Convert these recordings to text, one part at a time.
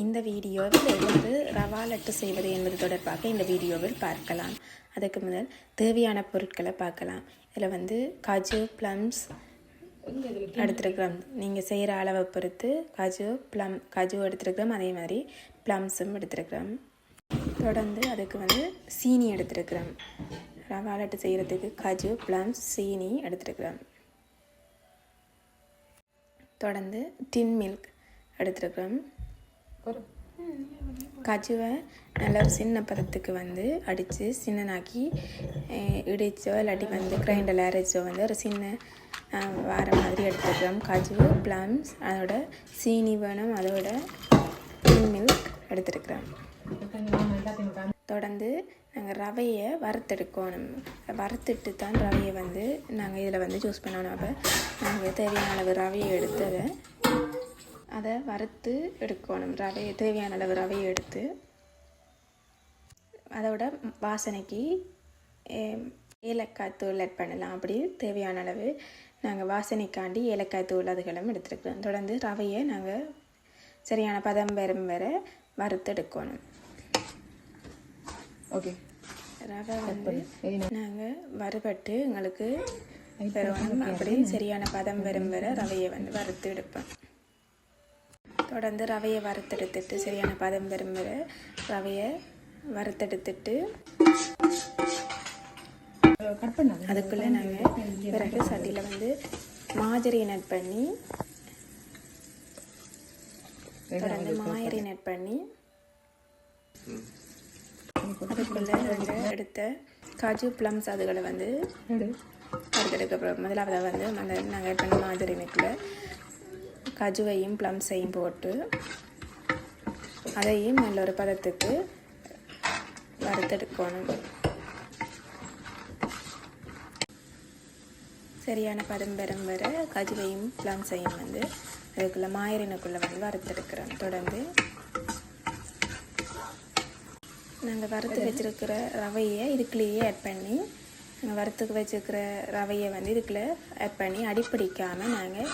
இந்த வீடியோவில் எவ்வாறு ரவா லட்டு செய்வது என்பது தொடர்பாக இந்த வீடியோவில் பார்க்கலாம். அதுக்கு முதல் தேவையான பொருட்களை பார்க்கலாம். இதில் வந்து காஜு ப்ளம்ஸ் எடுத்துருக்கிறோம். நீங்கள் செய்கிற அளவை பொறுத்து காஜு ப்ளம் காஜு எடுத்துருக்கிறோம். அதே மாதிரி ப்ளம்ஸும் எடுத்துருக்கிறோம். தொடர்ந்து அதுக்கு வந்து சீனி எடுத்துருக்கிறோம். ரவா லட்டு செய்கிறதுக்கு காஜு ப்ளம்ஸ் சீனி எடுத்துருக்கிறோம். தொடர்ந்து டின் மில்க் எடுத்துருக்கிறோம். கஜுவை நல்ல ஒரு சின்ன பதத்துக்கு வந்து அடித்து சின்னனாக்கி இடிச்சோ இல்லாட்டி வந்து கிரைண்டரில் அரைச்சோ வந்து ஒரு சின்ன வார மாதிரி எடுத்துக்கிறோம் கஜு ப்ளம்ஸ் அதோட சீனி வேணும். அதோட மில்க் எடுத்துருக்குறோம். தொடர்ந்து நாங்கள் ரவையை வறுத்தெடுக்கணும். வறுத்துட்டு தான் ரவையை வந்து நாங்கள் இதில் வந்து சூஸ் பண்ணணும். அப்போ நாங்கள் தேவையான அளவு ரவையை எடுத்து அதை அதை வறுத்து எடுக்கணும். ரவையை தேவையான அளவு ரவையை எடுத்து அதோட வாசனைக்கு ஏலக்காய் தூள் ஆட் பண்ணலாம். அப்படி தேவையான அளவு நாங்கள் வாசனைக்காண்டி ஏலக்காய் தூள் அதுகளும் எடுத்துருக்கிறோம். தொடர்ந்து ரவையை நாங்கள் சரியான பதம் வரும் வர வறுத்து எடுக்கணும். ஓகே ரவை வந்து நாங்கள் வறுபட்டு எங்களுக்கு பெறணும். அப்படி சரியான பதம் வரும் வர ரவையை வந்து வறுத்து எடுப்போம். தொடர்ந்து ரவையை வறுத்தெடுத்துட்டு சரியான பதம் வரும் வர ரவையை வறுத்தெடுத்துட்டு அதுக்குள்ளே நாங்கள் பிறகு சட்டியில் வந்து மாஜரி நட் பண்ணி தொடர்ந்து மாயரி நட் பண்ணி அதுக்குள்ளே நாங்கள் எடுத்த காஜு ப்ளம்ஸ் அதுகளை வந்து வறுத்தெடுக்க போகிறோம் முதலாவது வந்து அந்த நாங்கள் பண்ண மாதிரி நெட்டில் கஜுவையும் ப்ளம்ஸையும் போட்டு அதையும் நல்ல ஒரு பதத்துக்கு வறுத்தெடுக்கணும். சரியான பதம் பெறும் வர கஜுவையும் ப்ளம்ஸையும் வந்து அதுக்குள்ளே மாயிரினுக்குள்ளே வந்து வறுத்தெடுக்கிறோம். தொடர்ந்து நாங்கள் வறுத்து வச்சிருக்கிற ரவையை இதுக்குள்ளேயே ஆட் பண்ணி நாங்கள் வறுத்துக்கு வச்சிருக்கிற ரவையை வந்து இதுக்குள்ளே ஆட் பண்ணி அடிப்பிடிக்காமல் நாங்கள்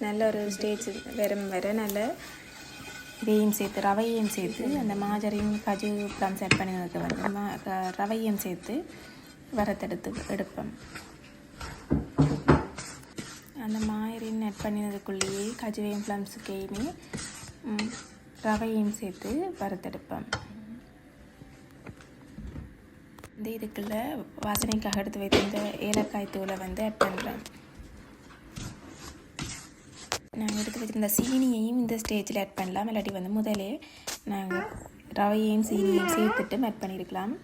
நல்ல ஒரு ஸ்டேஜ் வெறும் வர நல்ல இதையும் சேர்த்து ரவையும் சேர்த்து அந்த மாஜரையும் கஜு ப்ளம்ஸ் ஆட் பண்ணினதுக்கு வந்து மா க- ரவையும் சேர்த்து வரத்தெடுத்து எடுப்போம். அந்த மாயரின் ஆட் பண்ணினதுக்குள்ளேயே கஜுவையும் ப்ளம்ஸுக்கையுமே ரவையும் சேர்த்து வறுத்தெடுப்போம். இந்த இதுக்குள்ளே வாசனைக்காக எடுத்து வைத்திருந்த ஏலக்காய் தூளை வந்து ஆட் பண்ணுறேன் நாங்கள் எடுத்து வச்சுருந்த சீனியையும் இந்த ஸ்டேஜில் ஆட் பண்ணலாம். இல்லாட்டி வந்து முதலே நாங்கள் ரவையையும் சீனியையும் சேர்த்துட்டு ஆட் பண்ணியிருக்கலாம்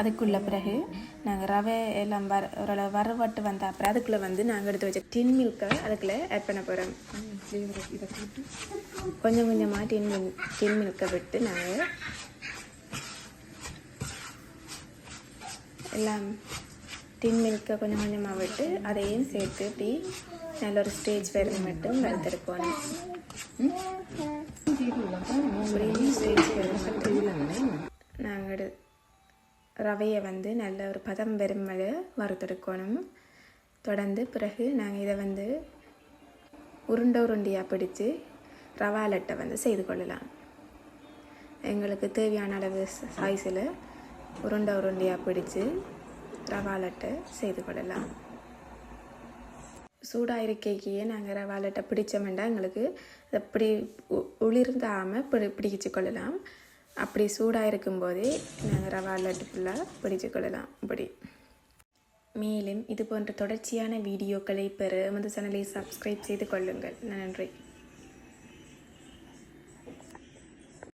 அதுக்குள்ள பிறகு நாங்கள் ரவை எல்லாம் வர ஓரளவு வரவட்டு வந்த அப்புறம் அதுக்குள்ளே வந்து நாங்கள் எடுத்து வச்ச டின் மில்க்கை அதுக்குள்ளே ஆட் பண்ண போகிறோம் இதை கொஞ்சம் கொஞ்சமாக டின் மில் டின் மில்க்கை விட்டு நாங்கள் எல்லாம் டின் மில்க்கை கொஞ்சம் கொஞ்சமாக விட்டு அதையும் சேர்த்து இப்படி நல்ல ஒரு ஸ்டேஜ் வரும் மட்டும் வறுத்தெடுக்கணும் அப்படியே ஸ்டேஜ் மட்டும். நாங்கள் ரவையை வந்து நல்ல ஒரு பதம் வரும் வரை வறுத்தெடுக்கணும் தொடர்ந்து பிறகு நாங்கள் இதை வந்து உருண்டை உருண்டையாக பிடிச்சு ரவா லட்டை வந்து செய்து கொள்ளலாம். எங்களுக்கு தேவையான அளவு சைஸில் உருண்டை உருண்டையாக பிடிச்சு ரவா லட்டை செய்து கொள்ளலாம். சூடாக இருக்கையே நாங்கள் ரவா லட்டை பிடிச்சோம்னா எங்களுக்கு அப்படி உ- உளிர்ந்தாமல் பிடி பிடிச்சு கொள்ளலாம் அப்படி சூடாக இருக்கும்போதே நாங்கள் ரவா லட்டு ஃபுல்லாக பிடிச்சு கொள்ளலாம் இப்படி. மேலும் இது போன்ற தொடர்ச்சியான வீடியோக்களை பெற எமது சேனலை சப்ஸ்கிரைப் செய்து கொள்ளுங்கள். நன்றி.